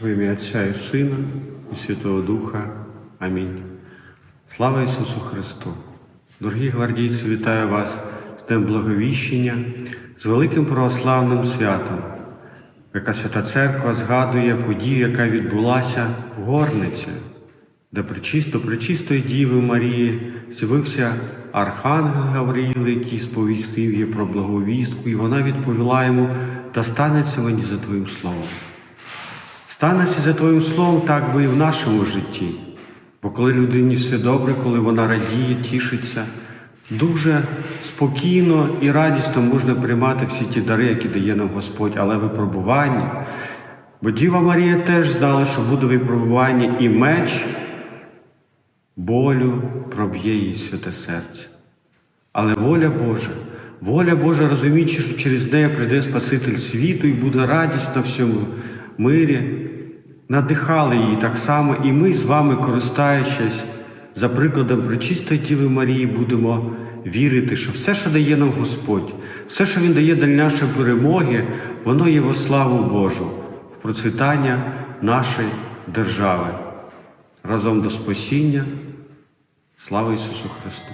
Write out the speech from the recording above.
В ім'я Отця і Сина і Святого Духа. Амінь. Слава Ісусу Христу! Дорогі гвардійці, вітаю вас з Днем Благовіщення, з великим православним святом, яка Свята Церква згадує подію, яка відбулася в Горниці, де причисто причистої Діви Марії з'явився Архангел Гавриїл, який сповістив їй про благовістку, і вона відповіла йому, та станеться мені за Твоїм словом. Станеться за Твоїм словом так би і в нашому житті. Бо коли людині все добре, коли вона радіє, тішиться, дуже спокійно і радісно можна приймати всі ті дари, які дає нам Господь, але випробування. Бо Діва Марія теж знала, що буде випробування і меч болю проб'є її святе серце. Але воля Божа, воля Божа, розуміючи, що через неї прийде Спаситель світу і буде радість на всьому мирі, надихали її так само, і ми з вами, користуючись за прикладом Пречистої Діви Марії, будемо вірити, що все, що дає нам Господь, все, що Він дає для нашої перемоги, воно є во славу Божу, в процвітання нашої держави. Разом до спасіння. Слава Ісусу Христу!